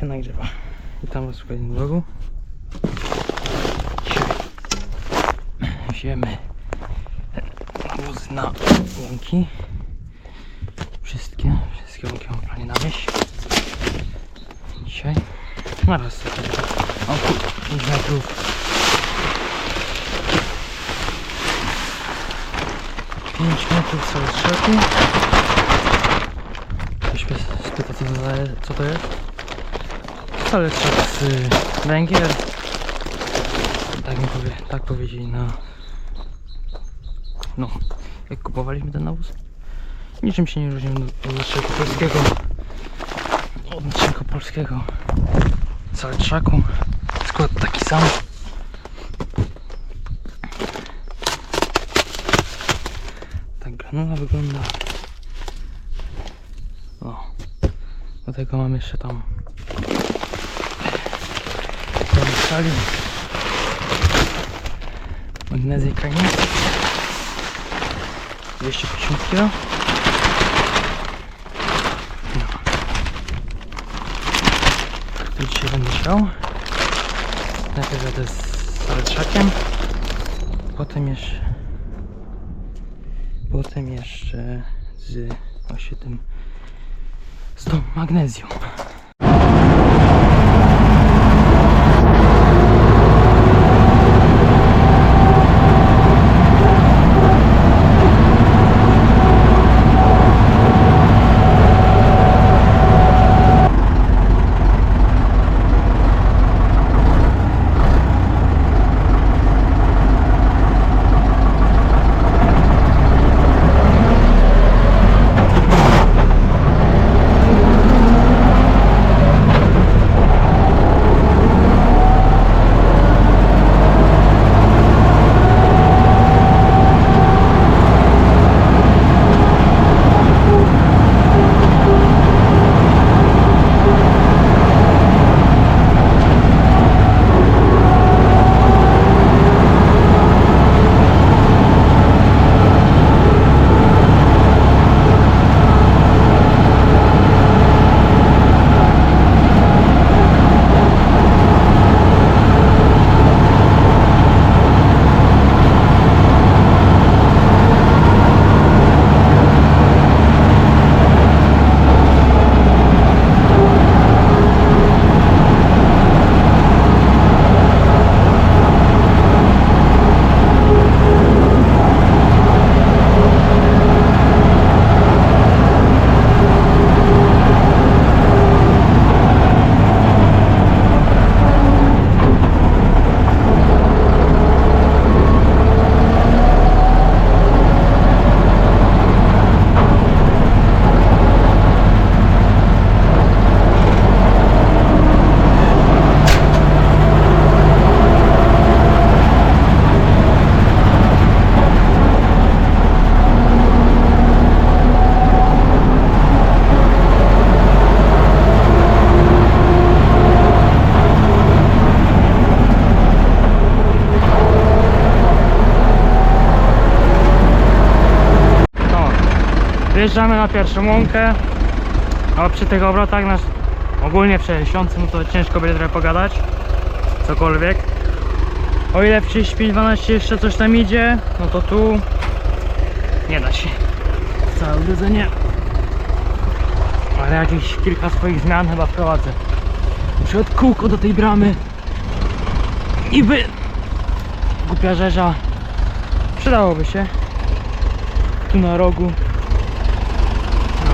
się, nagrzewa. Witam was w kolejnym vlogu. Dzisiaj wzięmy wóz na łąki. Wszystkie, wszystkie łąki mam w planie nawieźć. Dzisiaj. Na raz sobie. O kur... 5 metrów. 5 metrów całe strzepy. Ktoś mnie spyta co to jest? Trzeba z y, węgiel. Tak mi powie, tak powiedzieli na... No, jak kupowaliśmy ten nawóz. Niczym się nie różnił od naszego polskiego. Od naszego polskiego. Cały trzaku. Skład taki sam. Tak granula wygląda. O. Do tego mam jeszcze tam Poliszali Magnezję kanię 250 kg no. To dzisiaj będę siał Najpierw z salczakiem Potem jeszcze Potem jeszcze z właśnie tym z tą magnezją. Wjeżdżamy na pierwszą łąkę, a przy tych obrotach nasz ogólnie 60 no to ciężko będzie trochę pogadać, cokolwiek. O ile w 35-12 jeszcze coś tam idzie, no to tu nie da się. Całe urodzenie. Ale jakieś kilka swoich zmian chyba wprowadzę. Na przykład kółko do tej bramy. Niby głupia rzeża. Przydałoby się. Tu na rogu. No.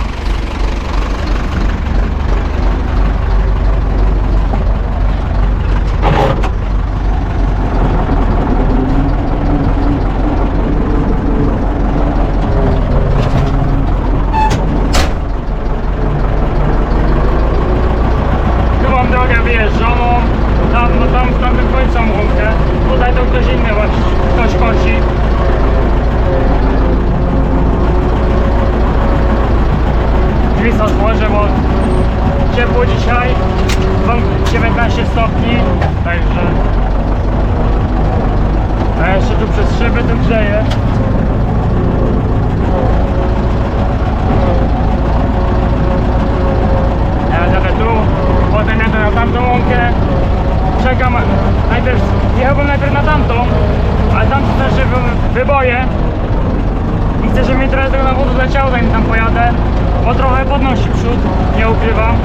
Tu mam drogę wyjeżdżoną, tam, no tam w tamtym końcu mam łąkę. Tutaj to ktoś inny właśnie, ktoś kosi. Drzwi są otworzę, bo ciepło dzisiaj, Mam 19 stopni, także... A jeszcze tu przez szyby to grzeje. Ja jadę tu, potem jadę na tamtą łąkę. Czekam, najpierw, jechałbym najpierw na tamtą, ale tam są też wy- wyboje. I chcę, żeby mi trochę tego nawozu leciało, zanim tam pojadę, bo trochę podnosi przód, nie ukrywam.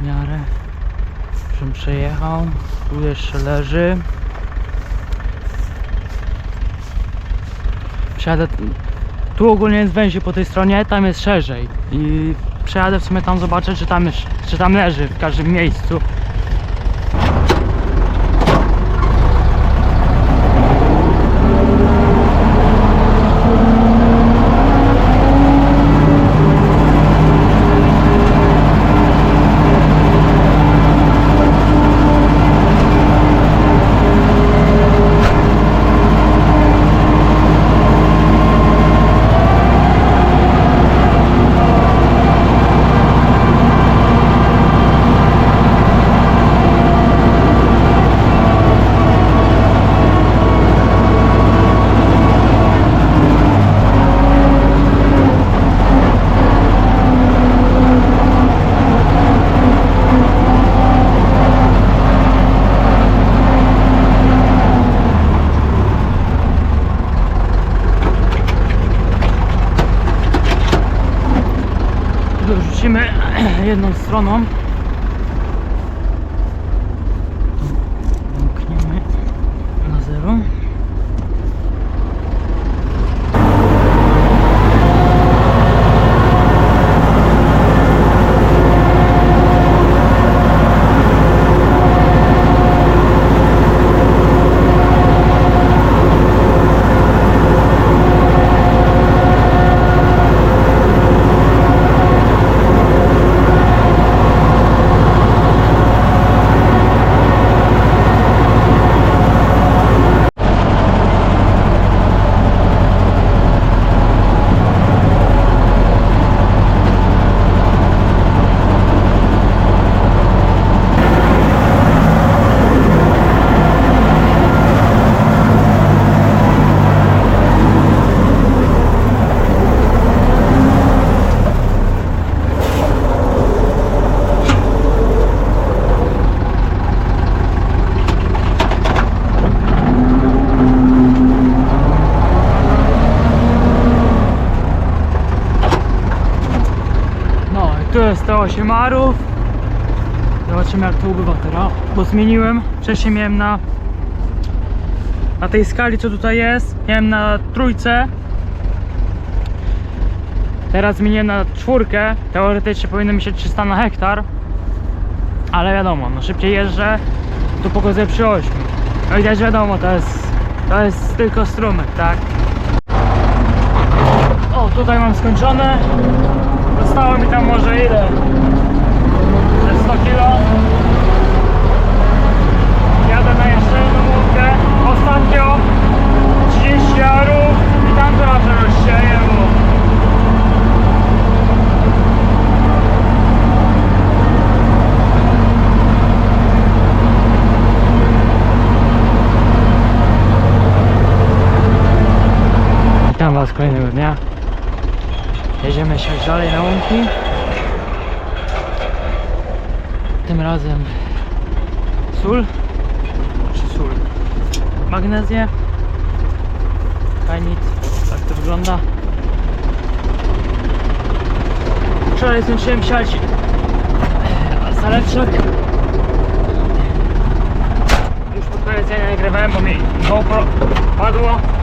W miarę. Żebym przejechał. Tu jeszcze leży. Przejadę. Tu ogólnie jest węziej po tej stronie, tam jest szerzej. I przejadę w sumie tam zobaczę, czy tam, czy tam leży w każdym miejscu. Jedną 8 arów. Zobaczymy jak to ubywa teraz, bo zmieniłem. Wcześniej miałem na na tej skali co tutaj jest, miałem na trójce. Teraz zmieniłem na czwórkę. Teoretycznie powinno mi się 300 na hektar. Ale wiadomo, no szybciej jeżdżę, tu pokazuję przy 8. No i też wiadomo, to jest, to jest tylko strumyk, tak? O, tutaj mam skończone. Zostało mi tam może ile? Ze 100 kilo. Jadę na jeszcze jedną łódkę. Ostatnio 30 arów i tam to raczej rozsieję, bo Witam Was kolejnego dnia. Jedziemy się dalej na łąki. Tym razem sól czy sól? Magnezję. Kainit. Tak to wygląda. Wczoraj skończyłem siać zalewczak. Już pod koniec nie nagrywałem, bo mi GoPro padło.